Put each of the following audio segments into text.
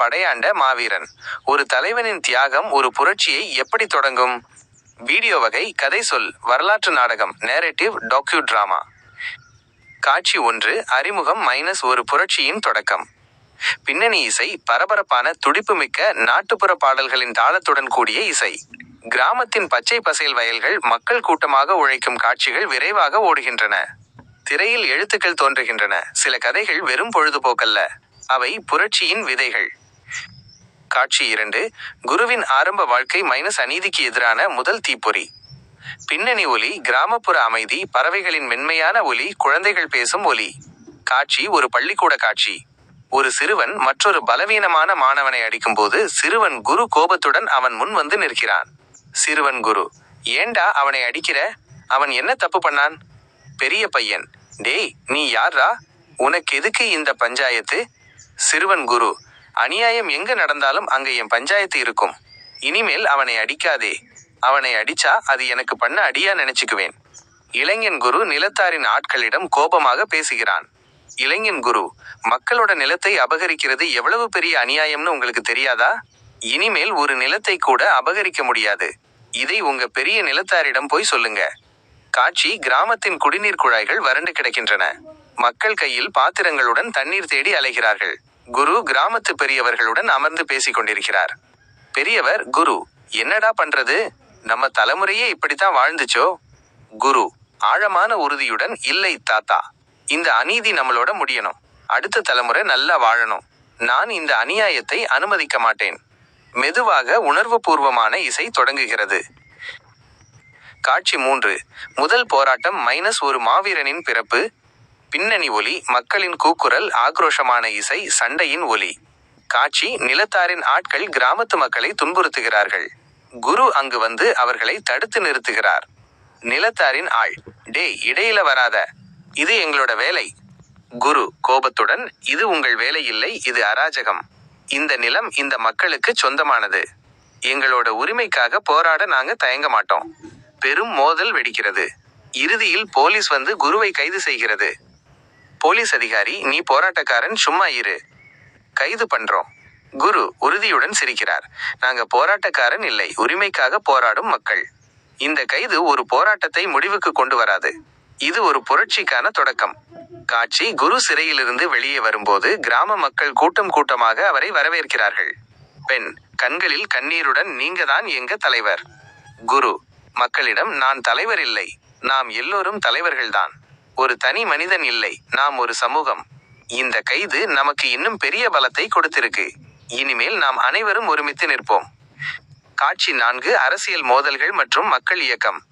படையாண்ட மாவீரன். ஒரு தலைவனின் தியாகம் ஒரு புரட்சியை எப்படி தொடங்கும்? வீடியோ வகை கதை சொல் வரலாற்று நாடகம் நேரேட்டிவ் டாக்யூ டிராமா காட்சி ஒன்று அறிமுகம் மைனஸ் ஒரு புரட்சியின் தொடக்கம். பின்னணி இசை பரபரப்பான துடிப்புமிக்க நாட்டுப்புற பாடல்களின் தாளத்துடன் கூடிய இசை. கிராமத்தின் பச்சை பசேல் வயல்கள் மக்கள் கூட்டமாக உழைக்கும் காட்சிகள் விரைவாக ஓடுகின்றன. திரையில் எழுத்துக்கள் தோன்றுகின்றன. சில கதைகள் வெறும் பொழுதுபோக்கல்ல. அவை புரட்சியின் விதைகள். காட்சி இரண்டு குருவின் ஆரம்ப வாழ்க்கை மைனஸ் அநீதிக்கு எதிரான முதல் தீப்பொறி. பின்னணி ஒலி கிராமப்புற அமைதி பறவைகளின் மென்மையான ஒலி குழந்தைகள் பேசும் ஒலி. காட்சி ஒரு பள்ளிக்கூட காட்சி. ஒரு சிறுவன் மற்றொரு பலவீனமான மாணவனை அடிக்கும்போது சிறுவன் குரு கோபத்துடன் அவன் முன் வந்து நிற்கிறான். சிறுவன் குரு ஏண்டா அவனை அடிக்கிற? அவன் என்ன தப்பு பண்ணான்? பெரிய பையன். டேய் நீ யாரா உனக்கு எதுக்கு இந்த பஞ்சாயத்து? சிறுவன் குரு அநியாயம் எங்க நடந்தாலும் அங்க என் பஞ்சாயத்து இருக்கும். இனிமேல் அவனை அடிக்காதே. அவனை அடிச்சா அது எனக்கு பண்ண அடியா நினைச்சுக்குவேன். இளைஞன் குரு நிலத்தாரின் ஆட்களிடம் கோபமாக பேசுகிறான். இளைஞன் குரு மக்களோட நிலத்தை அபகரிக்கிறது எவ்வளவு பெரிய அநியாயம்னு உங்களுக்கு தெரியாதா? இனிமேல் ஒரு நிலத்தை கூட அபகரிக்க முடியாது. இதை உங்க பெரிய நிலத்தாரிடம் போய் சொல்லுங்க. காட்சி கிராமத்தின் குடிநீர் குழாய்கள் வறண்டு கிடக்கின்றன. மக்கள் கையில் பாத்திரங்களுடன் தண்ணீர் தேடி அலைகிறார்கள். குரு கிராமத்து பெரியவர்களுடன் அமர்ந்து பேசிக் கொண்டிருக்கிறார். பெரியவர் குரு என்னடா பண்றது? நம்ம தலைமுறையே இப்படித்தான் வாழ்ந்துச்சோ? குரு ஆழமான உறுதியுடன் இல்லை தாத்தா இந்த அநீதி நம்மளோட முடியணும். அடுத்த தலைமுறை நல்லா வாழணும். நான் இந்த அநியாயத்தை அனுமதிக்க மாட்டேன். மெதுவாக உணர்வு பூர்வமான இசை தொடங்குகிறது. காட்சி மூன்று முதல் போராட்டம் மைனஸ் ஒரு மாவீரனின் பிறப்பு. பின்னணி ஒலி மக்களின் கூக்குரல் ஆக்ரோஷமான இசை சண்டையின் ஒலி. காட்சி நிலத்தாரின் ஆட்கள் கிராமத்து மக்களை துன்புறுத்துகிறார்கள். குரு அங்கு வந்து அவர்களை தடுத்து நிறுத்துகிறார். நிலத்தாரின் ஆள் டேய் இடையில வராத. இது எங்களோட வேலை. குரு கோபத்துடன் இது உங்கள் வேலை இல்லை இது அராஜகம். இந்த நிலம் இந்த மக்களுக்கு சொந்தமானது. எங்களோட உரிமைக்காக போராட நாங்க தயங்க மாட்டோம். பெரும் மோதல் வெடிக்கிறது. இறுதியில் போலீஸ் வந்து குருவை கைது செய்கிறது. போலீஸ் அதிகாரி நீ போராட்டக்காரன் சும்மா இரு. கைது பண்றோம். குரு உறுதியுடன் சிரிக்கிறார். நாங்க போராட்டக்காரன் இல்லை உரிமைக்காக போராடும் மக்கள். இந்த கைது ஒரு போராட்டத்தை முடிவுக்கு கொண்டு வராது. இது ஒரு புரட்சிக்கான தொடக்கம். காட்சி குரு சிறையிலிருந்து வெளியே வரும்போது கிராம மக்கள் கூட்டம் கூட்டமாக அவரை வரவேற்கிறார்கள். பெண் கண்களில் கண்ணீருடன் நீங்க தான் எங்க தலைவர்? குரு மக்களிடம் நான் தலைவர் இல்லை. நாம் எல்லோரும் தலைவர்கள்தான். ஒரு தனி மனிதன் இல்லை. நாம் ஒரு சமூகம். இந்த கைது நமக்கு இன்னும் பெரிய பலத்தை கொடுத்திருக்கு. இனிமேல் நாம் அனைவரும் ஒருமித்து நிற்போம். காட்சி நான்கு அரசியல் மோதல்கள் மற்றும் மக்கள் இயக்கம்.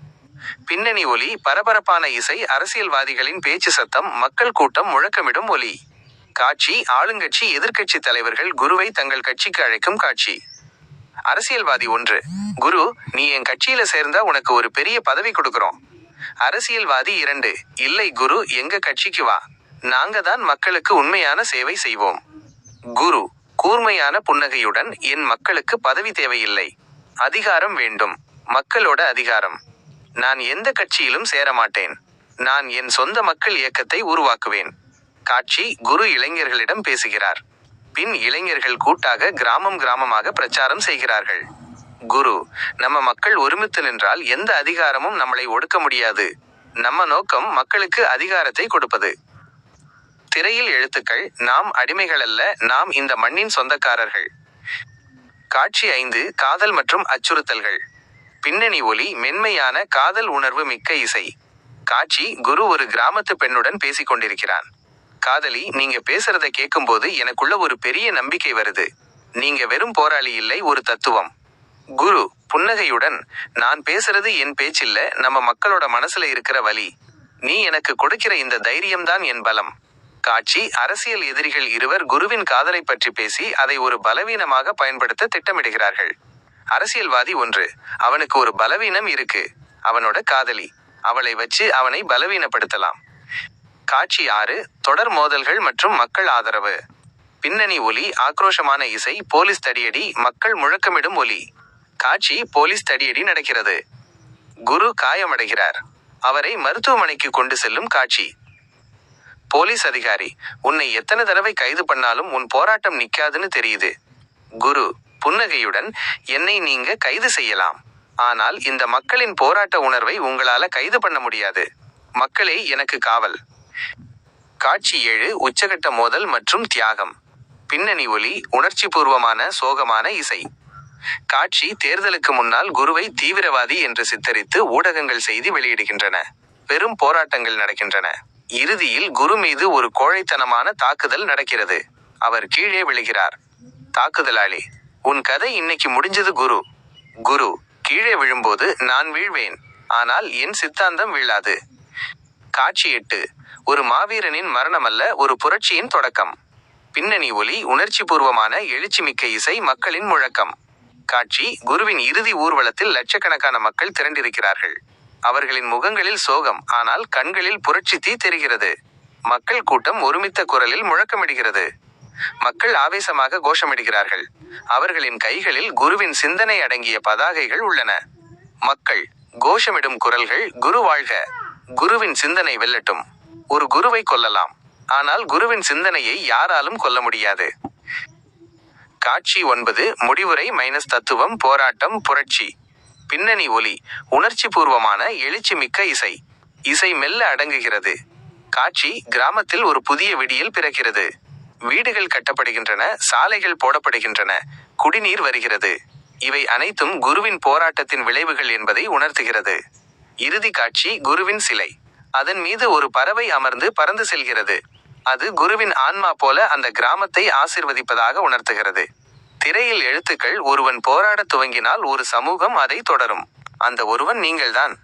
பின்னணி ஒலி பரபரப்பான இசை அரசியல்வாதிகளின் பேச்சு சத்தம் மக்கள் கூட்டம் முழக்கமிடும் ஒலி. காட்சி ஆளுங்கட்சி எதிர்க்கட்சி தலைவர்கள் குருவை தங்கள் கட்சிக்கு அழைக்கும் காட்சி. அரசியல்வாதி ஒன்று. குரு நீ என் கட்சியில சேர்ந்தா உனக்கு ஒரு பெரிய பதவி கொடுக்குறோம். அரசியல்வாதி இரண்டு. இல்லை குரு எங்க கட்சிக்கு வா. நாங்க தான் மக்களுக்கு உண்மையான சேவை செய்வோம். குரு கூர்மையான புன்னகையுடன் என் மக்களுக்கு பதவி தேவையில்லை. அதிகாரம் வேண்டும். மக்களோட அதிகாரம். நான் எந்த கட்சியிலும் சேர மாட்டேன் நான் என் சொந்த மக்கள் இயக்கத்தை உருவாக்குவேன். காட்சி குரு இளைஞர்களிடம் பேசுகிறார். பின் இளைஞர்கள் கூட்டாக கிராமம் கிராமமாக பிரச்சாரம் செய்கிறார்கள். குரு நம்ம மக்கள் ஒருமித்து நின்றால் எந்த அதிகாரமும் நம்மளை ஒடுக்க முடியாது. நம்ம நோக்கம் மக்களுக்கு அதிகாரத்தை கொடுப்பது. திரையில் எழுத்துக்கள் நாம் அடிமைகள் அல்ல நாம் இந்த மண்ணின் சொந்தக்காரர்கள். காட்சி ஐந்து காதல் மற்றும் அச்சுறுத்தல்கள். பின்னணி ஒலி மென்மையான காதல் உணர்வு மிக்க இசை. காட்சி குரு ஒரு கிராமத்து பெண்ணுடன் பேசிக் கொண்டிருக்கிறான். காதலி நீங்க பேசுறத கேட்கும்போது எனக்குள்ள ஒரு பெரிய நம்பிக்கை வருது. நீங்க வெறும் போராளி இல்லை ஒரு தத்துவம். குரு புன்னகையுடன் நான் பேசுறது என் பேச்சில்ல நம்ம மக்களோட மனசுல இருக்கிற வலி. நீ எனக்கு கொடுக்கிற இந்த தைரியம்தான் என் பலம். காட்சி அரசியல் எதிரிகள் இருவர் குருவின் காதலை பற்றி பேசி அதை ஒரு பலவீனமாக பயன்படுத்த திட்டமிடுகிறார்கள். அரசியல்வாதி ஒன்று அவனுக்கு ஒரு பலவீனம் இருக்கு அவனோட காதலி. அவளை வச்சு அவனை பலவீனப்படுத்தலாம். காட்சி ஆறு தொடர் மோதல்கள் மற்றும் மக்கள் ஆதரவு. பின்னணி ஒலி ஆக்ரோஷமான இசை போலீஸ் தடியடி மக்கள் முழக்கமிடும் ஒலி. காட்சி போலீஸ் தடியடி நடக்கிறது. குரு காயமடைகிறார். அவரை மருத்துவமனைக்கு கொண்டு செல்லும் காட்சி. போலீஸ் அதிகாரி உன்னை எத்தனை தடவை கைது பண்ணாலும் உன் போராட்டம் நிக்காதுன்னு தெரியுது. குரு புன்னகையுடன் என்னை நீங்க கைது செய்யலாம். ஆனால் இந்த மக்களின் போராட்ட உணர்வை உங்களால கைது பண்ண முடியாது. மக்களே எனக்கு காவல். காட்சி ஏழு உச்சகட்ட மோதல் மற்றும் தியாகம். பின்னணி ஒலி உணர்ச்சிபூர்வமான சோகமான இசை. காட்சி தேர்தலுக்கு முன்னால் குருவை தீவிரவாதி என்று சித்தரித்து ஊடகங்கள் செய்தி வெளியிடுகின்றன. பெரும் போராட்டங்கள் நடக்கின்றன. இறுதியில் குரு மீது ஒரு கோழைத்தனமான தாக்குதல் நடக்கிறது. அவர் கீழே விழுகிறார். தாக்குதலாளி உன் கதை இன்னைக்கு முடிஞ்சது குரு. குரு கீழே விழும்போது நான் வீழ்வேன். ஆனால் என் சித்தாந்தம் வீழாது. காட்சி எட்டு ஒரு மாவீரனின் மரணமல்ல ஒரு புரட்சியின் தொடக்கம். பின்னணி ஒலி உணர்ச்சிபூர்வமான எழுச்சிமிக்க இசை மக்களின் முழக்கம். காட்சி குருவின் இறுதி ஊர்வலத்தில் லட்சக்கணக்கான மக்கள் திரண்டிருக்கிறார்கள். அவர்களின் முகங்களில் சோகம் ஆனால் கண்களில் புரட்சி தீ தெரிகிறது. மக்கள் கூட்டம் ஒருமித்த குரலில் முழக்கமிடுகிறது. மக்கள் ஆவேசமாக கோஷமிடுகிறார்கள். அவர்களின் கைகளில் குருவின் சிந்தனை அடங்கிய பதாகைகள் உள்ளன. மக்கள் கோஷமிடும் குரல்கள் குரு வாழ்க. குருவின் சிந்தனை வெல்லட்டும். ஒரு குருவை கொல்லலாம். ஆனால் குருவின் சிந்தனையை யாராலும் கொல்ல முடியாது. காட்சி ஒன்பது முடிவுரை மைனஸ் தத்துவம் போராட்டம் புரட்சி. பின்னணி ஒலி உணர்ச்சி பூர்வமான எழுச்சி எழுச்சிமிக்க இசை. இசை மெல்ல அடங்குகிறது. காட்சி கிராமத்தில் ஒரு புதிய விடியில் பிறக்கிறது. வீடுகள் கட்டப்படுகின்றன சாலைகள் போடப்படுகின்றன குடிநீர் வருகிறது. இவை அனைத்தும் குருவின் போராட்டத்தின் விளைவுகள் என்பதை உணர்த்துகிறது. இறுதி காட்சி குருவின் சிலை. அதன் மீது ஒரு பறவை அமர்ந்து பறந்து செல்கிறது. அது குருவின் ஆன்மா போல அந்த கிராமத்தை ஆசிர்வதிப்பதாக உணர்த்துகிறது. திரையில் எழுத்துக்கள் ஒருவன் போராடத் துவங்கினால் ஒரு சமூகம் அதை தொடரும். அந்த ஒருவன் நீங்கள்தான்.